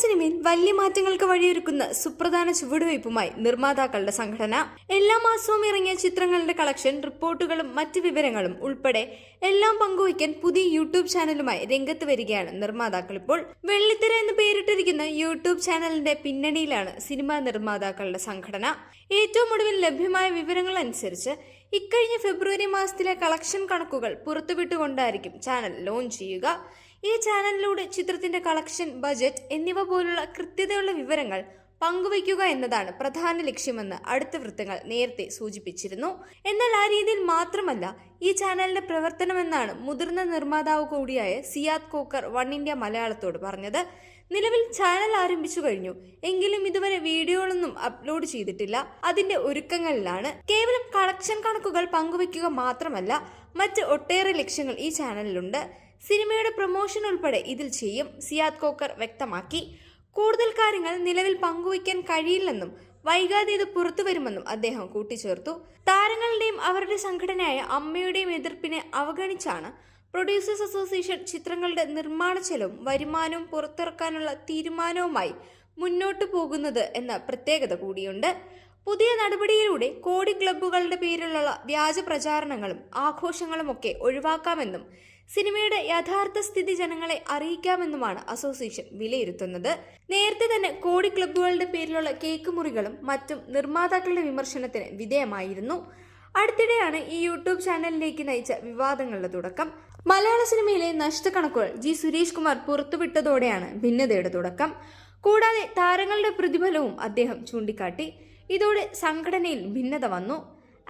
സിനിമയിൽ വലിയ മാറ്റങ്ങൾക്ക് വഴിയൊരുക്കുന്ന സുപ്രധാന ചുവടുവയ്പുമായി നിർമ്മാതാക്കളുടെ സംഘടന. എല്ലാ മാസവും ഇറങ്ങിയ ചിത്രങ്ങളുടെ കളക്ഷൻ റിപ്പോർട്ടുകളും മറ്റ് വിവരങ്ങളും ഉൾപ്പെടെ എല്ലാം പങ്കുവയ്ക്കാൻ പുതിയ യൂട്യൂബ് ചാനലുമായി രംഗത്ത് വരികയാണ് നിർമ്മാതാക്കൾ ഇപ്പോൾ. വെള്ളിത്തിര എന്ന് പേരിട്ടിരിക്കുന്ന യൂട്യൂബ് ചാനലിന്റെ പിന്നണിയിലാണ് സിനിമാ നിർമ്മാതാക്കളുടെ സംഘടന. ഏറ്റവും ഒടുവിൽ ലഭ്യമായ വിവരങ്ങൾ അനുസരിച്ച് ഇക്കഴിഞ്ഞ ഫെബ്രുവരി മാസത്തിലെ കളക്ഷൻ കണക്കുകൾ പുറത്തുവിട്ടുകൊണ്ടായിരിക്കും ചാനൽ ലോഞ്ച് ചെയ്യുക. ഈ ചാനലിലൂടെ ചിത്രത്തിന്റെ കളക്ഷൻ ബജറ്റ് എന്നിവ പോലുള്ള കൃത്യതയുള്ള വിവരങ്ങൾ പങ്കുവയ്ക്കുക എന്നതാണ് പ്രധാന ലക്ഷ്യമെന്ന് അടുത്ത വൃത്തങ്ങൾ നേരത്തെ സൂചിപ്പിച്ചിരുന്നു. എന്നാൽ ആ രീതിയിൽ മാത്രമല്ല ഈ ചാനലിന്റെ പ്രവർത്തനമെന്നാണ് മുതിർന്ന നിർമ്മാതാവ് കൂടിയായ സിയാദ് കോക്കർ വൺ ഇന്ത്യ മലയാളത്തോട് പറഞ്ഞത്. നിലവിൽ ചാനൽ ആരംഭിച്ചു കഴിഞ്ഞു. എങ്കിലും ഇതുവരെ വീഡിയോകളൊന്നും അപ്ലോഡ് ചെയ്തിട്ടില്ല. അതിന്റെ ഒരുക്കങ്ങളിലാണ്. കേവലം കളക്ഷൻ കണക്കുകൾ പങ്കുവയ്ക്കുക മാത്രമല്ല മറ്റ് ഒട്ടേറെ ലക്ഷ്യങ്ങൾ ഈ ചാനലിലുണ്ട്. സിനിമയുടെ പ്രൊമോഷൻ ഉൾപ്പെടെ ഇതിൽ ചെയ്യും സിയാദ് കോക്കർ വ്യക്തമാക്കി. കൂടുതൽ കാര്യങ്ങൾ നിലവിൽ പങ്കുവയ്ക്കാൻ കഴിയില്ലെന്നും വൈകാതെ ഇത് പുറത്തു വരുമെന്നും അദ്ദേഹം കൂട്ടിച്ചേർത്തു. താരങ്ങളുടെയും അവരുടെ സംഘടനയായ അമ്മയുടെയും എതിർപ്പിനെ അവഗണിച്ചാണ് പ്രൊഡ്യൂസേഴ്സ് അസോസിയേഷൻ ചിത്രങ്ങളുടെ നിർമ്മാണ ചെലവും വരുമാനവും പുറത്തിറക്കാനുള്ള തീരുമാനവുമായി മുന്നോട്ടു പോകുന്നത് എന്ന പ്രത്യേകത കൂടിയുണ്ട്. പുതിയ നടപടിയിലൂടെ കോടി ക്ലബ്ബുകളുടെ പേരിലുള്ള വ്യാജ പ്രചാരണങ്ങളും ആഘോഷങ്ങളുമൊക്കെ ഒഴിവാക്കാമെന്നും സിനിമയുടെ യഥാർത്ഥ സ്ഥിതി ജനങ്ങളെ അറിയിക്കാമെന്നുമാണ് അസോസിയേഷൻ വിലയിരുത്തുന്നത്. നേരത്തെ തന്നെ കോടി ക്ലബ്ബുകളുടെ പേരിലുള്ള കേക്ക് മുറികളും മറ്റും നിർമ്മാതാക്കളുടെ വിമർശനത്തിന് വിധേയമായിരുന്നു. അടുത്തിടെയാണ് ഈ യൂട്യൂബ് ചാനലിലേക്ക് നയിച്ച വിവാദങ്ങളുടെ തുടക്കം. മലയാള സിനിമയിലെ നഷ്ടക്കണക്കുകൾ ജി സുരേഷ് കുമാർ പുറത്തുവിട്ടതോടെയാണ് ഭിന്നതയുടെ തുടക്കം. കൂടാതെ താരങ്ങളുടെ പ്രതിഫലവും അദ്ദേഹം ചൂണ്ടിക്കാട്ടി. ഇതോടെ സംഘടനയിൽ ഭിന്നത വന്നു.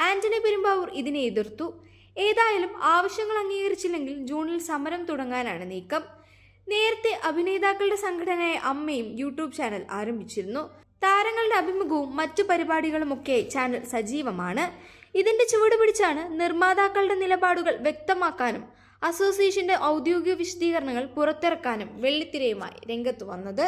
ആന്റണി പെരുമ്പാവൂർ ഇതിനെ എതിർത്തു. ഏതായാലും ആവശ്യങ്ങൾ അംഗീകരിച്ചില്ലെങ്കിൽ ജൂണിൽ സമരം തുടങ്ങാനാണ് നീക്കം. നേരത്തെ അഭിനേതാക്കളുടെ സംഘടനയായ അമ്മയും യൂട്യൂബ് ചാനൽ ആരംഭിച്ചിരുന്നു. താരങ്ങളുടെ അഭിമുഖവും മറ്റു പരിപാടികളുമൊക്കെ ചാനൽ സജീവമാണ്. ഇതിന്റെ ചുവടുപിടിച്ചാണ് നിർമ്മാതാക്കളുടെ നിലപാടുകൾ വ്യക്തമാക്കാനും അസോസിയേഷന്റെ ഔദ്യോഗിക വിശദീകരണങ്ങൾ പുറത്തിറക്കാനും വെള്ളിത്തിരയുമായി രംഗത്ത് വന്നത്.